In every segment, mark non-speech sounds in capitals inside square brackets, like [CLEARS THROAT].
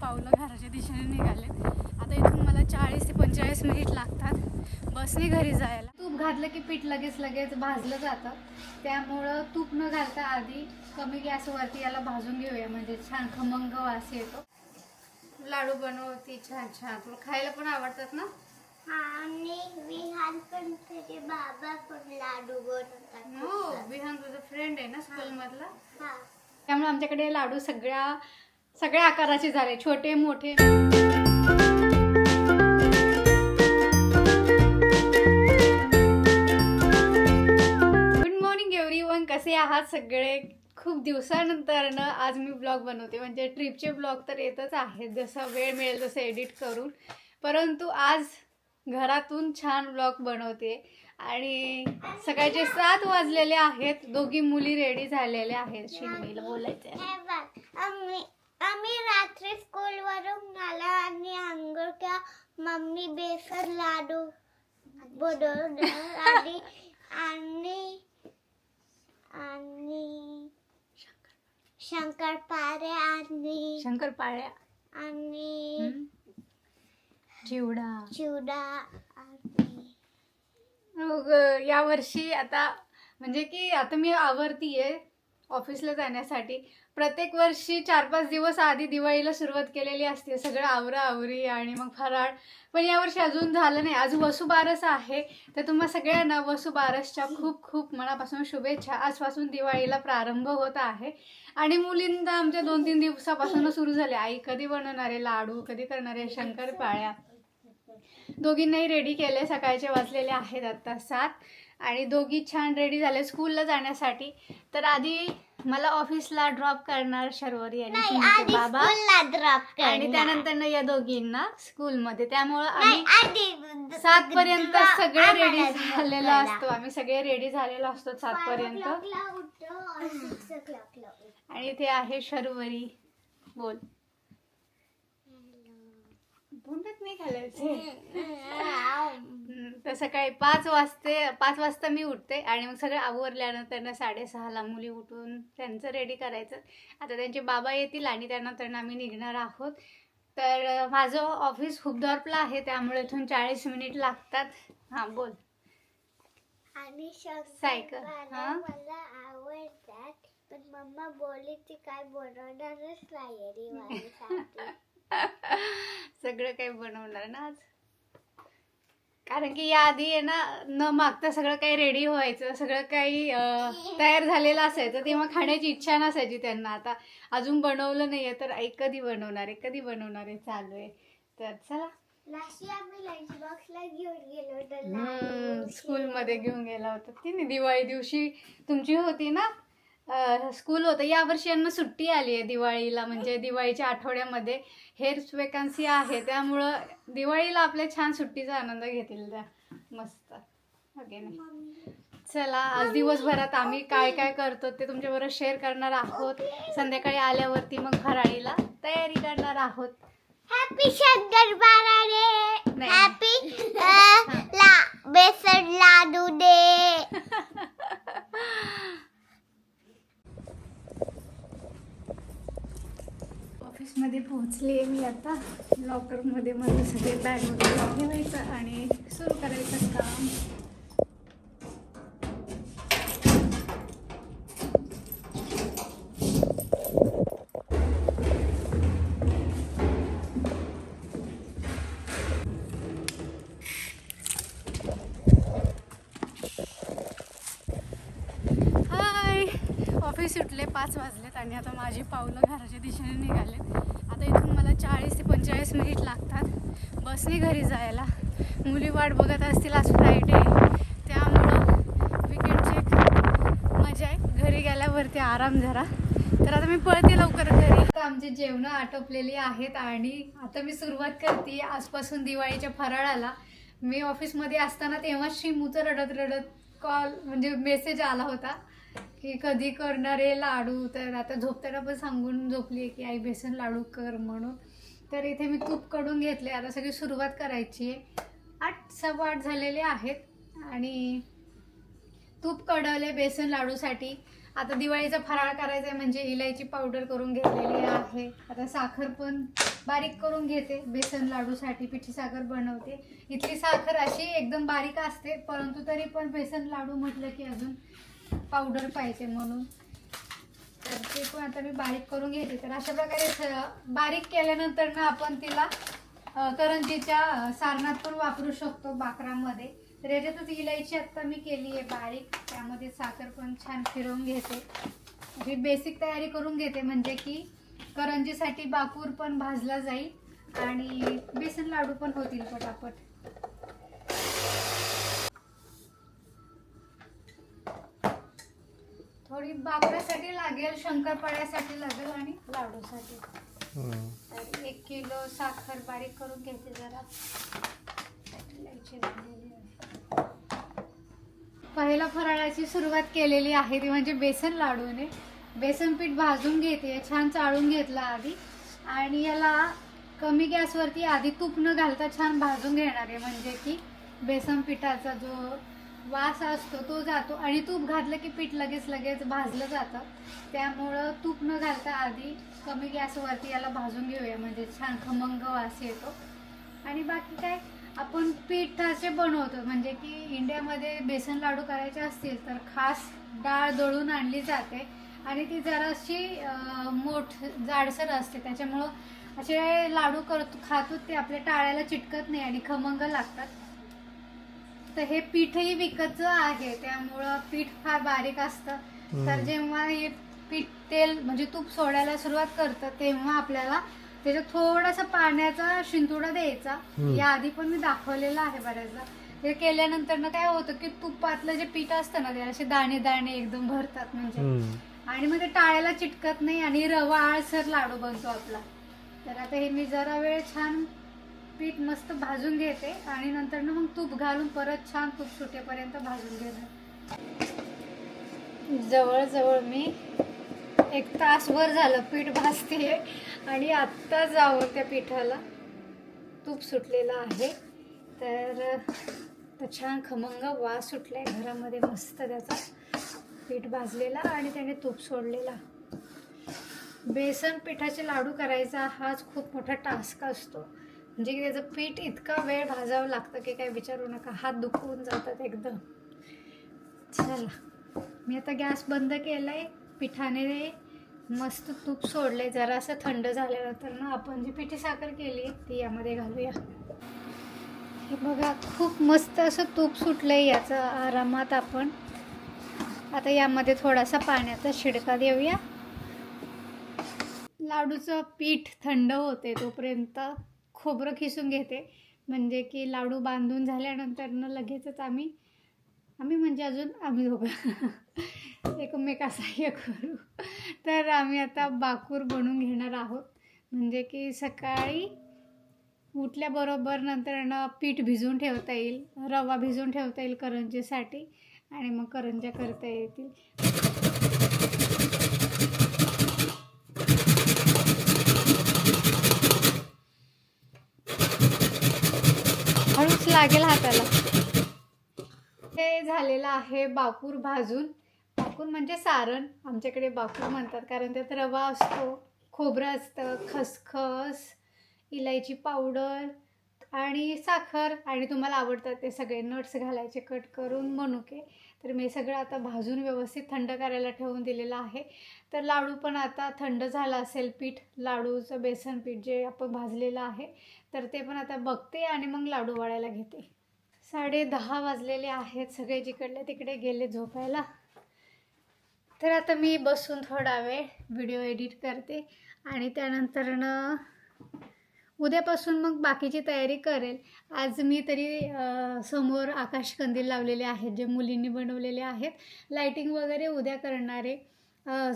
पावलं घराच्या दिशेने निघाले आता इथून मला चाळीस ते पंचेचाळीस मिनिट लागतात बसने घरी जायला. तूप घातलं की पीठ लगेच लगेच भाजलं जातं. त्यामुळं तूप न घालता आधी कमी गॅसवरती याला भाजून घेऊया. म्हणजे छान खमंग वास येतो. लाडू बनवते छान छान. तुला खायला पण आवडतात ना? आणि विहान पण तुझे बाबा पण लाडू बनवतात. हो विहान तुझा फ्रेंड आहे ना स्कूल मधला? त्यामुळे आमच्याकडे लाडू सगळ्या सगळ्या आकाराचे झाले छोटे मोठे. गुड मॉर्निंग एव्हरी वन कसे आहात सगळे? खूप दिवसानंतर ना आज मी ब्लॉग बनवते. म्हणजे ट्रिपचे ब्लॉग तर येतच आहेत. जसं वेळ मिळेल तसं एडिट करून. परंतु आज घरातून छान ब्लॉग बनवते. आणि सकाळचे सात वाजलेले आहेत. दोघी मुली रेडी झालेल्या आहेत. शिल्मीला बोलायचं आहे. आम्ही रात्री स्कूल वरून आला आणि अंघोळ का मम्मी बेसन लाडू बनवलं आणि आणि आणि शंकरपाळे आणि शंकरपाळ्या आणि. चिवडा चिवडा आणि मग या वर्षी आता म्हणजे की आता मी आवरतीये ऑफिसला जाण्यासाठी प्रत्येक वर्षी चार पाच दिवस आधी दिवाळीला सुरुवात केलेली असते. सगळं आवरा आवरी आणि मग फराळ. पण यावर्षी अजून झालं नाही. आज वसुबारस आहे. तर तुम्हा सगळ्यांना वसुबारसच्या खूप खूप मनापासून शुभेच्छा. आजपासून दिवाळीला प्रारंभ होत आहे. आणि मुलींना आमच्या दोन तीन दिवसापासून सुरू झाले. आई कधी बनवणारे लाडू कधी करणारे शंकरपाळ्या. दोघींनाही रेडी केले सकाळचे वाजलेले आहेत आता सात. आणि दोघी छान रेडी झाले स्कूलला जाण्यासाठी. तर आधी मला ऑफिसला ड्रॉप करणार शर्वरी आणि बाबा. ड्रॉप आणि त्यानंतर या दोघींना स्कूलमध्ये त्यामुळं आम्ही सात पर्यंत सगळे रेडी झालेलो. असतो. आम्ही सगळे रेडी झालेलो असतो सात पर्यंत. आणि इथे आहे शर्वरी. बोल. नाही घालायचे. तर सकाळी पाच वाजते पाच वाजता मी उठते आणि मग सगळं आवरल्यानंतर ना साडेसहाला मुली उठून त्यांचं रेडी करायचं. आता त्यांचे बाबा येतील आणि त्यानंतर ना आम्ही निघणार आहोत. तर माझं ऑफिस हुबदॉर्पला आहे त्यामुळे इथून चाळीस मिनिट लागतात. हां बोल. आणि सायकल, हा? मला आवडतात पण मम्मा बोलली ती काय बनवणारच नाही [LAUGHS] सगळं काही बनवणार ना आज. कारण की याआधी आहे ना न मागता सगळं काही रेडी व्हायचं सगळं काही तयार झालेलं असायचं. तेव्हा खाण्याची इच्छा नसायची त्यांना. आता अजून बनवलं नाहीये तर आई कधी बनवणार आहे? कधी बनवणार आहे? चालू आहे. तर चला. स्कूलमध्ये घेऊन गेला होता. तिने दिवाळी दिवशी तुमची होती ना? स्कूल होतं. यावर्षी यांना सुट्टी आली आहे दिवाळीला. म्हणजे दिवाळीच्या आठवड्यामध्ये हेअर्स वेकन्सी आहे. त्यामुळं दिवाळीला आपल्या छान सुट्टीचा आनंद घेतील त्या. मस्त. ओके नाही. चला आज दिवसभरात आम्ही काय काय करतो ते तुमच्याबरोबर शेअर करणार आहोत. संध्याकाळी आल्यावरती मग फराळीला तयारी करणार आहोत. हॅपी शंकरपाळा नाही. हॅपी ला बेसन लाडू डे [LAUGHS] मध्ये पोहोचली आहे मी आता. लॉकरमध्ये मला सगळे बॅग वगैरे ठेवायचं आणि सुरू करायचं काम. ऑफिस सुटले पाच वाजलेत आणि आता माझी पावलं घराच्या दिशेने निघाली आता इथून मला चाळीस ते पंचेचाळीस मिनिट लागतात. बसने घरी जायला. मुली वाट बघत असतील आज फ्रायडे त्यामुळं विकेंडची एक मजा आहे. घरी गेल्यावरती आराम जरा. तर आता मी पळते लवकर घरी. आता आमची जेवणं आटोपलेली आहेत आणि आता मी सुरुवात करते आजपासून दिवाळीच्या फराळाला. मी ऑफिसमध्ये असताना तेव्हा शिमूचं रडत रडत कॉल म्हणजे मेसेज आला होता की कधी करणार आहे लाडू? तर आता झोपताना पण सांगून झोपली आहे की आई बेसन लाडू कर म्हणून. तर इथे मी तूपकडून घेतले. आता सगळी सुरुवात करायची आहे. आठ सव्वा आठ झालेले आहेत. आणि तूप कढवले बेसन लाडूसाठी. आता दिवाळीचा फराळ करायचा आहे म्हणजे इलायची पावडर करून घेतलेली आहे. आता साखर पण बारीक करून घेते. बेसन लाडूसाठी पिठी साखर बनवते. इथली साखर अशी एकदम बारीक असते परंतु तरी पण बेसन लाडू म्हटलं की अजून पावडर पाहिजे म्हणून. तर ते पण आता मी बारीक करून घेते. तर अशा प्रकारे बारीक केल्यानंतर ना आपण तिला करंजीच्या सारणात पण वापरू शकतो बाकरामध्ये. तर याच्यातच इलायची आत्ता मी केली आहे बारीक. त्यामध्ये साखर पण छान फिरवून घेते. मी बेसिक तयारी करून घेते म्हणजे की करंजीसाठी बाकूर पण भाजला जाईल आणि बेसन लाडू पण होतील पटापट. थोडी बाकऱ्यासाठी लागेल शंकरपाळ्यासाठी लागेल आणि लाडूसाठी हम्म. तर एक किलो साखर बारीक करून घेते जरा इलायची आहे. पहिला फराळाची सुरुवात केलेली आहे ती म्हणजे बेसन लाडूने बेसन पीठ भाजून घेते छान चाळून घेतला आधी आणि याला कमी गॅसवरती आधी तूप न घालता छान भाजून घेणार आहे म्हणजे की बेसन पिठाचा जो वास असतो तो जातो. आणि तूप घातलं की पीठ लगेच लगेच भाजलं जातं. त्यामुळं तूप न घालता आधी कमी गॅसवरती याला भाजून घेऊया. म्हणजे छान खमंग वास येतो. आणि बाकी काय आपण पीठ असे बनवतो. म्हणजे की इंडियामध्ये बेसन लाडू करायचे असतील तर खास डाळ दळून आणली जाते. आणि ती जराशी मोठ जाडसर असते. त्याच्यामुळं असे लाडू करतो खातो ते आपल्या टाळ्याला चिटकत नाही आणि खमंग लागतात. तर हे पीठही विकतचं आहे त्यामुळं पीठ फार बारीक असतं तर. जेव्हा हे पीठ तेल म्हणजे तूप सोडायला सुरुवात करतं तेव्हा आपल्याला त्याच्यात थोडासा पाण्याचा शिंतोडा द्यायचा. या आधी पण मी दाखवलेलं आहे बऱ्याचदा ते केल्यानंतर ना काय होतं की तुपातलं जे पीठ असतं ना ते असे दाणे दाणे एकदम भरतात म्हणजे. आणि मग ते टाळ्याला चिटकत नाही आणि रवा आळसर लाडू बनतो आपला तर आता हे मी जरा वेळ छान पीठ मस्त भाजून घेते आणि नंतर ना मग तूप घालून परत छान तूप सुटेपर्यंत भाजून घेणार. जवळजवळ मी एक तासभर झालं पीठ भाजते आणि आत्ता जावं त्या पिठाला. तूप सुटलेलं आहे. तर तर छान खमंग वास सुटलाय घरामध्ये मस्त त्याचा. पीठ भाजलेला आणि त्याने तूप सोडलेला. बेसन पिठाचे लाडू करायचा हाच खूप मोठा टास्क असतो. म्हणजे की त्याचं पीठ इतका वेळ भाजावं लागतं की काय विचारू नका. हात दुखवून जातात एकदम. चला. मी आता गॅस बंद केलाय पिठाने मस्त तूप सोडले जरा असं थंड झाल्यानंतर ना आपण जी पिठी साखर केली ती यामध्ये घालूया. हे बघा खूप मस्त असं तूप सुटलंय याचं आरामात आपण. आता यामध्ये थोडासा पाण्याचा शिडका देऊया. लाडूचं पीठ थंड होते तोपर्यंत. खोबरं खिसून घेते. म्हणजे की लाडू बांधून झाल्यानंतर लगेचच आम्ही आम्ही म्हणजे अजून आम्ही दोघं. [LAUGHS] एकमेका सहाय्य करू. तर आम्ही आता बाकूर बनवून घेणार आहोत. म्हणजे की सकाळी उठल्याबरोबर नंतर ना पीठ भिजवून ठेवता येईल रवा भिजवून ठेवता येईल करंजीसाठी आणि मग करंज्या करता येतील. हळूच लागेल हाताला. हे झालेलं आहे बाकूर भाजून. बाकूर म्हणजे सारण. आमच्याकडे बाकूर म्हणतात कारण त्यात रवा असतो खोबरं असतं खसखस इलायची पावडर आणि साखर. आणि तुम्हाला आवडतात ते सगळे नट्स घालायचे कट करून मनुके. तर मी सगळं आता भाजून व्यवस्थित थंड करायला ठेवून दिलेलं आहे. तर लाडू पण आता थंड झाला असेल पीठ. लाडूचं बेसन पीठ जे आपण भाजलेलं आहे तर ते पण आता बघते आणि मग लाडू वाळायला घेते. साडे दहा वाजलेले आहेत सगळे जिकडले तिकडे गेले झोपायला. तर आता मी बसून थोडा वेळ व्हिडिओ एडिट करते आणि त्यानंतरनं उद्यापासून मग बाकीची तयारी करेल. आज मी तरी अ, समोर आकाशकंदील लावलेले आहेत जे मुलींनी बनवलेले आहेत. लाईटिंग वगैरे उद्या करणारे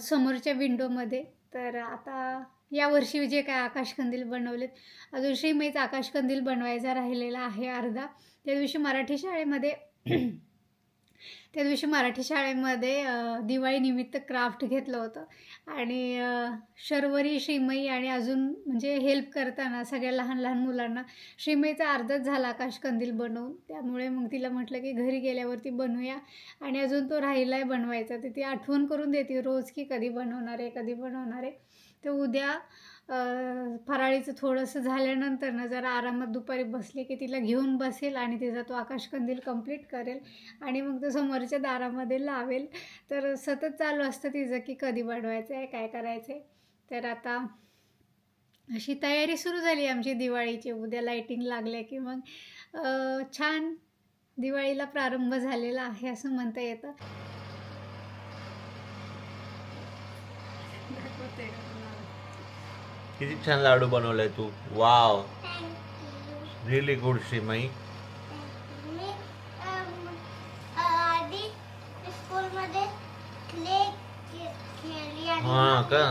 समोरच्या विंडोमध्ये तर आता यावर्षी जे काय आकाशकंदील बनवलेत? अजून श्रीमयीच आकाशकंदील बनवायचा राहिलेला आहे अर्धा. त्या दिवशी मराठी शाळेमध्ये [CLEARS THROAT] त्या दिवशी मराठी शाळेमध्ये दिवाळीनिमित्त क्राफ्ट घेतलं होतं. आणि शर्वरी श्रीमयी आणि अजून म्हणजे हेल्प करताना सगळ्या लहान लहान मुलांना श्रीमयीचा अर्धच झाला आकाशकंदील बनवून. त्यामुळे मग तिला म्हटलं की घरी गेल्यावरती बनवूया आणि अजून तो राहिला आहे बनवायचा. तर ती आठवण करून देते रोज की कधी बनवणार आहे कधी बनवणार आहे. तर उद्या फराळीचं थोडंसं झाल्यानंतर ना जरा आरामात दुपारी बसले की तिला घेऊन बसेल आणि तिचा तो आकाशकंदील कंप्लीट करेल आणि मग तो समोरच्या दारामध्ये लावेल. तर सतत चालू असतं तिचं की कधी बनवायचं आहे काय करायचं आहे तर आता अशी तयारी सुरू झाली आमची दिवाळीची. उद्या लाईटिंग लागल्या की मग छान दिवाळीला प्रारंभ झालेला आहे असं म्हणता येतं. [LAUGHS] किती छान लाडू बनवलाय तू. वाव रिअली गुड आणि हा का?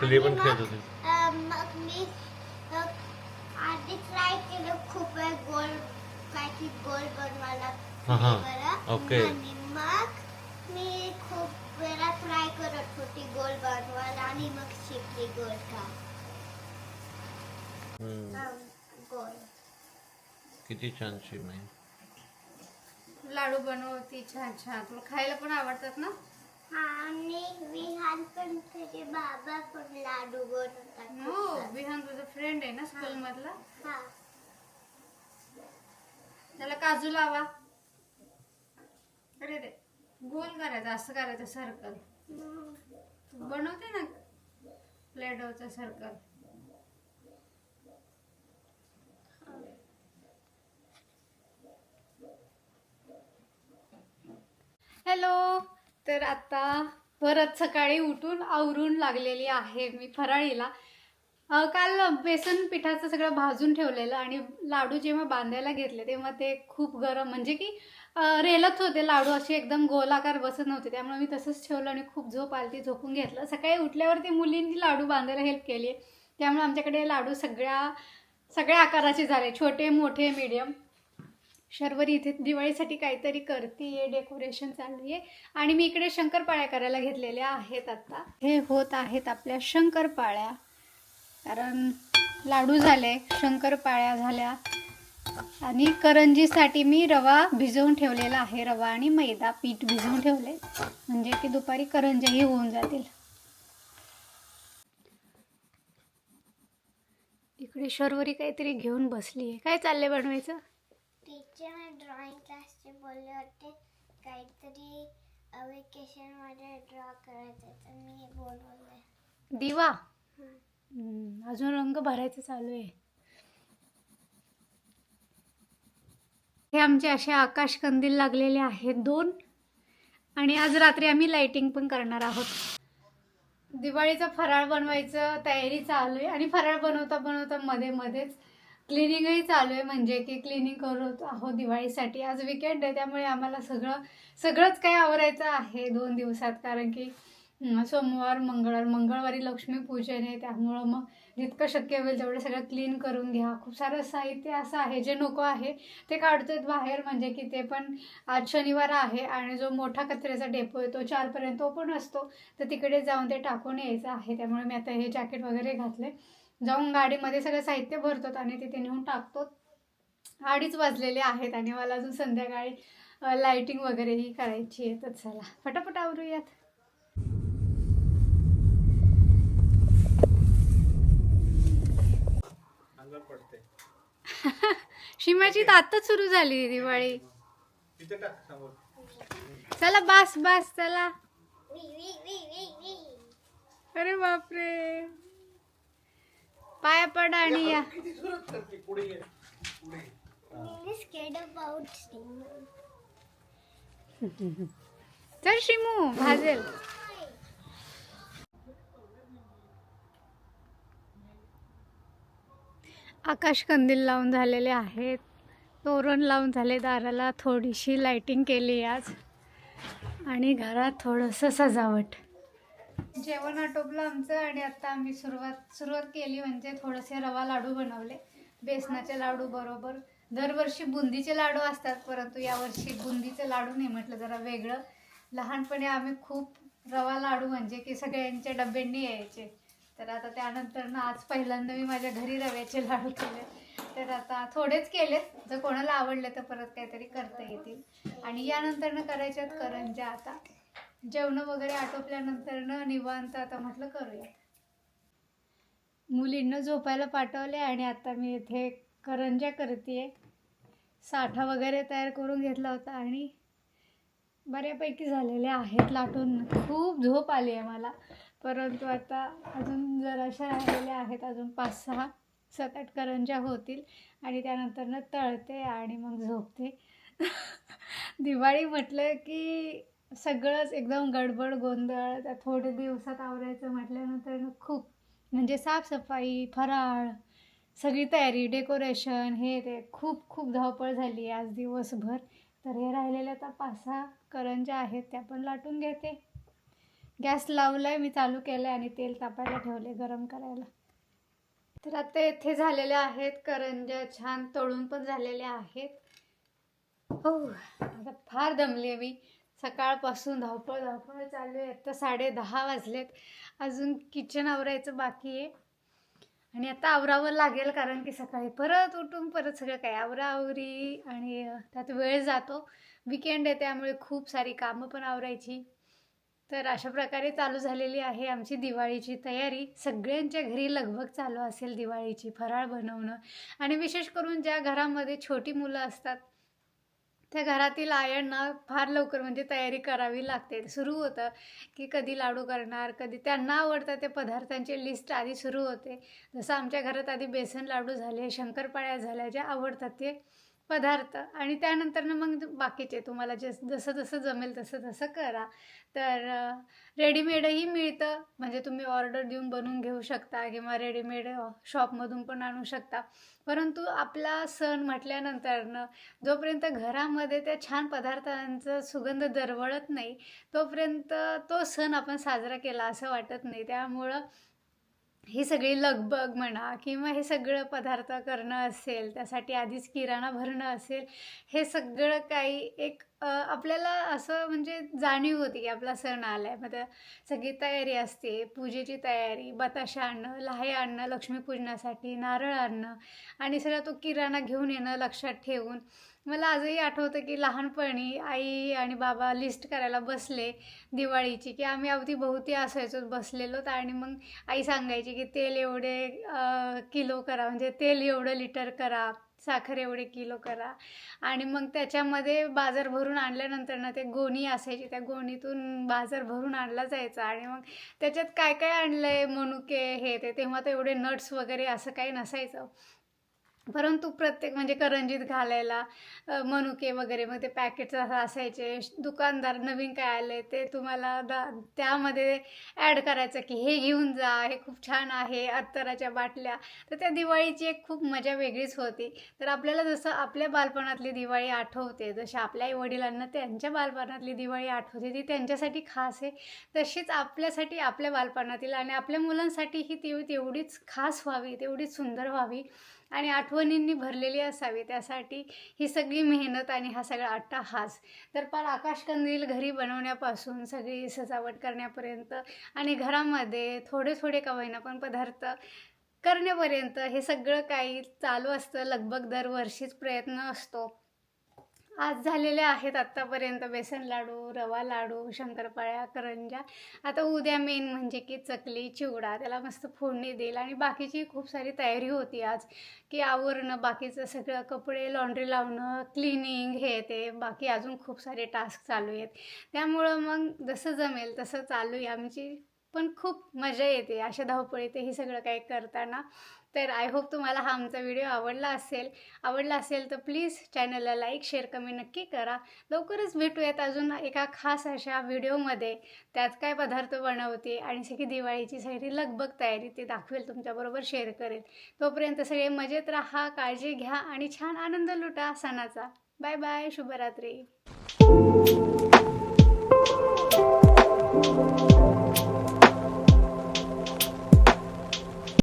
क्ले पण खेळत होती. मी आधी ट्राय केलं खूप वेळ गोल काय की गोल बनवायला हा, हा. ओके. मग मी खूप वेळा ट्राय करत होती गोल बनवायला आणि मग शिकली गोल का. किती छान श्रीमई लाडू बनवती छान छान. तुला खायला पण आवडतात ना? आणि विहान पण त्याचे बाबा पण लाडू बनवतात. हो विहान तुझा फ्रेंड आहे ना स्कूल मधला हा. त्याला काजू लावा. अरे रे गोल करायचं असं करायचं सर्कल. बनवते ना प्लेडोचं सर्कल हॅलो. तर आता परत सकाळी उठून आवरून लागलेली आहे मी फराळीला. काल बेसन पिठाचं सगळं भाजून ठेवलेलं आणि लाडू जेव्हा बांधायला घेतले तेव्हा ते खूप गरम म्हणजे की रेलत होते लाडू असे एकदम गोलाकार बसत नव्हते. त्यामुळे मी तसंच ठेवलं आणि खूप झोप आली ती झोपून घेतलं. सकाळी उठल्यावरती मुलींनी लाडू बांधायला हेल्प केली त्यामुळे आमच्याकडे लाडू सगळ्या सगळ्या आकाराचे झाले छोटे मोठे मीडियम शर्वरी इथे दिवाळीसाठी काहीतरी करते डेकोरेशन चालू आहे आणि मी इकडे शंकरपाळ्या करायला घेतलेल्या आहेत आता. हे होत आहेत आपल्या शंकरपाळ्या. कारण लाडू झाले शंकरपाळ्या झाल्या. आणि करंजीसाठी मी रवा भिजवून ठेवलेला आहे रवा आणि मैदा पीठ भिजवून ठेवले. म्हणजे की दुपारी करंजाही होऊन जातील. इकडे शर्वरी काहीतरी घेऊन बसली आहे काय चाललंय बनवायचं? टीचर ड्रॉइंग क्लासचे बोलले होते. काहीतरी वेकेशनमध्ये ड्रॉ करायचं तर मी बोलवलंय. दिवा? हम्म, अजून रंग भरायचं चालू आहे. हे आमचे असे आकाश कंदील लागलेले आहेत दोन. आणि आज रात्री आम्ही लाइटिंग पण करणार आहोत. दिवाळीचा फराळ बनवायचं तयारी चालू आहे. आणि फराळ बनवता बनवता मध्ये मध्येच क्लिनिंगही चालू आहे. म्हणजे की क्लिनिंग करत आहोत दिवाळीसाठी. आज विकेंड आहे त्यामुळे आम्हाला सगळं सगळंच काही आवरायचं आहे दोन दिवसात. कारण की सोमवार मंगळवार मंगळवारी लक्ष्मीपूजन आहे. त्यामुळं मग जितकं शक्य होईल तेवढं सगळं क्लीन करून घ्या. खूप सारं साहित्य असं आहे जे नको आहे ते काढतोय बाहेर. म्हणजे की ते पण आज शनिवार आहे आणि जो मोठा कचऱ्याचा डेपो आहे तो चारपर्यंत तो पण असतो. तर तिकडे जाऊन ते टाकून यायचं आहे. त्यामुळे मी आता हे जॅकेट वगैरे घातले जाऊन गाडीमध्ये सगळं साहित्य भरतो आणि तिथे नेऊन टाकतो. अडीच वाजलेले आहेत आणि मला अजून संध्याकाळी लाइटिंग वगैरेही करायची आहे. तर चला फटाफट आवरूयात. [LAUGHS] शिमाची तर आत्ताच सुरू झाली दिवाळी. चला बास बास चला. अरे बापरे. पाया पडा आणि या. [LAUGHS] चल शिमू भाजेल. आकाश कंदील लावून झालेले आहेत. तोरण लावून झाले दाराला थोडीशी लाइटिंग केली आज. आणि घरात थोडंसं सजावट. जेवण आटोपलं आमचं आणि आता आम्ही सुरुवात सुरुवात केली म्हणजे थोडेसे रवा लाडू बनवले. बेसनाचे लाडू बरोबर. दरवर्षी बुंदीचे लाडू असतात परंतु यावर्षी बुंदीचे लाडू नाही म्हटलं जरा वेगळं. लहानपणी आम्ही खूप रवा लाडू म्हणजे की सगळ्यांच्या डब्यांनी यायचे. तर आता त्यानंतर ना आज पहिल्यांदा मी माझ्या घरी रव्याचे लाडू केले. तर आता थोडेच केलेत जर कोणाला आवडले तर परत काहीतरी करता येतील. आणि यानंतर करायच्यात करंज्या आता. जेवण वगैरे आटोपल्यानंतर निवांत आता म्हटलं करूया. मुलींना झोपायला पाठवले आणि आता मी इथे करंज्या करते साठा वगैरे तयार करून घेतला होता आणि बऱ्यापैकी झालेले आहेत लाटून. खूप झोप आली आहे मला. परंतु आता अजून जराशा राहिलेल्या आहेत. अजून पाच सहा सात आठ करंज्या होतील आणि त्यानंतर तळते आणि मग झोपते. [LAUGHS] दिवाळी म्हटलं की सगळंच एकदम गडबड गोंधळ त्या थोडे दिवसात आवरायचं म्हटल्यानंतर खूप म्हणजे साफसफाई फराळ सगळी तयारी डेकोरेशन हे ते खूप खूप धावपळ झाली आहे आज दिवसभर. तर हे राहिलेल्या आता पाच सहा करंज्या आहेत त्या पण लाटून घेते. गॅस लावला आहे मी चालू केलं आहे आणि तेल तापायला ठेवले गरम करायला. तर आता येथे झालेल्या आहेत करंज्या छान तळून पण झालेल्या आहेत. हो आता फार दमली आहे मी. सकाळपासून धावपळ धावपळ चालू आहे. आता साडे दहा वाजलेत. अजून किचन आवरायचं बाकी आहे. आणि आता आवरावं लागेल कारण की सकाळी परत उठून परत सगळं काय आवरावरी आणि त्यात वेळ जातो. विकेंड आहे त्यामुळे खूप सारी कामं पण आवरायची. तर अशा प्रकारे चालू झालेली आहे आमची दिवाळीची तयारी. सगळ्यांच्या घरी लगभग चालू असेल दिवाळीची फराळ बनवणं. आणि विशेष करून ज्या घरामध्ये छोटी मुलं असतात त्या घरातील आयांना फार लवकर म्हणजे तयारी करावी लागते. सुरू होतं की कधी लाडू करणार कधी त्यांना आवडतं ते पदार्थांची लिस्ट आधी सुरू होते. जसं आमच्या घरात आधी बेसन लाडू झाले शंकरपाळ्या झाल्या ज्या आवडतात ते पदार्थ. आणि त्यानंतरनं मग बाकीचे तुम्हाला जस जसं जसं जमेल तसं तसं करा. तर रेडीमेडही मिळतं. म्हणजे तुम्ही ऑर्डर देऊन बनवून घेऊ शकता किंवा रेडीमेड शॉपमधून पण आणू शकता. परंतु आपला सण म्हटल्यानंतरनं जोपर्यंत घरामध्ये त्या छान पदार्थांचा सुगंध दरवळत नाही तोपर्यंत तो सण आपण साजरा केला असं वाटत नाही. त्यामुळं ही सगळी लगबग म्हणा किंवा हे सगळं पदार्थ करणं असेल त्यासाठी आधीच किराणा भरणं असेल हे सगळं काही एक आपल्याला असं म्हणजे जाणीव होती की आपला सण आला आहे मग त्या सगळी तयारी असते. पूजेची तयारी बताशा आणणं लाहे आणणं लक्ष्मीपूजनासाठी नारळ आणणं आणि सगळा तो किराणा घेऊन येणं लक्षात ठेवून मला आजही आठवतं की लहानपणी आई आणि बाबा लिस्ट करायला बसले दिवाळीची की आम्ही अवधी बहुती असायचो बसलेलो आणि मग आई सांगायची की तेल एवढे किलो करा म्हणजे तेल एवढं लिटर करा साखर एवढे किलो करा. आणि मग त्याच्यामध्ये बाजार भरून आणल्यानंतर ना ते गोणी असायची त्या गोणीतून बाजार भरून आणला जायचा. आणि मग त्याच्यात काय काय आणलं आहे मनुके हे ते तेव्हा तर एवढे नट्स वगैरे असं काही नसायचं. परंतु प्रत्येक म्हणजे करंजीत घालायला मनुके वगैरे मग ते पॅकेट्स असायचे. दुकानदार नवीन काय आले ते तुम्हाला दा त्यामध्ये ॲड करायचं की हे घेऊन जा हे खूप छान आहे अत्तराच्या बाटल्या. तर त्या दिवाळीची एक खूप मजा वेगळीच होती. तर आपल्याला जसं आपल्या बालपणातली दिवाळी आठवते जशी आपल्या वडिलांना त्यांच्या बालपणातली दिवाळी आठवते ती त्यांच्यासाठी खास आहे. तशीच आपल्यासाठी आपल्या बालपणातील आणि आपल्या मुलांसाठी ही ती तेवढीच खास व्हावी तेवढीच सुंदर व्हावी. आणि आठवणींनी भरलेली असावी. त्यासाठी ही सगळी मेहनत आणि हा सगळा अट्टाहास. तर पार आकाशकंदील घरी बनवण्यापासून सगळी सजावट करण्यापर्यंत आणि घरामध्ये थोडे थोडे का होईना पण पदार्थ करण्यापर्यंत हे सगळं काही चालू असतं. लगभग दरवर्षीच प्रयत्न असतो. आज झालेले आहेत आत्तापर्यंत. बेसन लाडू रवा लाडू शंकरपाळ्या करंजा. आता उद्या मेन म्हणजे की चकली चिवडा. त्याला मस्त फोडणी देईल. आणि बाकीची खूप सारी तयारी होती आज. की आवरणं बाकीचं सगळं कपडे लॉन्ड्री लावणं क्लिनिंग हे ते. बाकी अजून खूप सारे टास्क चालू आहेत. त्यामुळं मग जसं जमेल तसं चालू आहे आमची. पण खूप मजा येते अशा धावपळीत हे सगळं काही करताना. तर आय होप तुम्हाला हा आमचा व्हिडिओ आवडला असेल. आवडला असेल तर प्लीज चॅनलला लाईक शेअर कमी नक्की करा. लवकरच भेटूयात अजून एका खास अशा व्हिडिओमध्ये त्यात काय पदार्थ बनवते आणि सगळी दिवाळीची सगळी लगबग तयारी ते दाखवेल तुमच्याबरोबर शेअर करेल. तोपर्यंत सगळे मजेत राहा काळजी घ्या आणि छान आनंद लुटा सणाचा. बाय बाय शुभरात्री.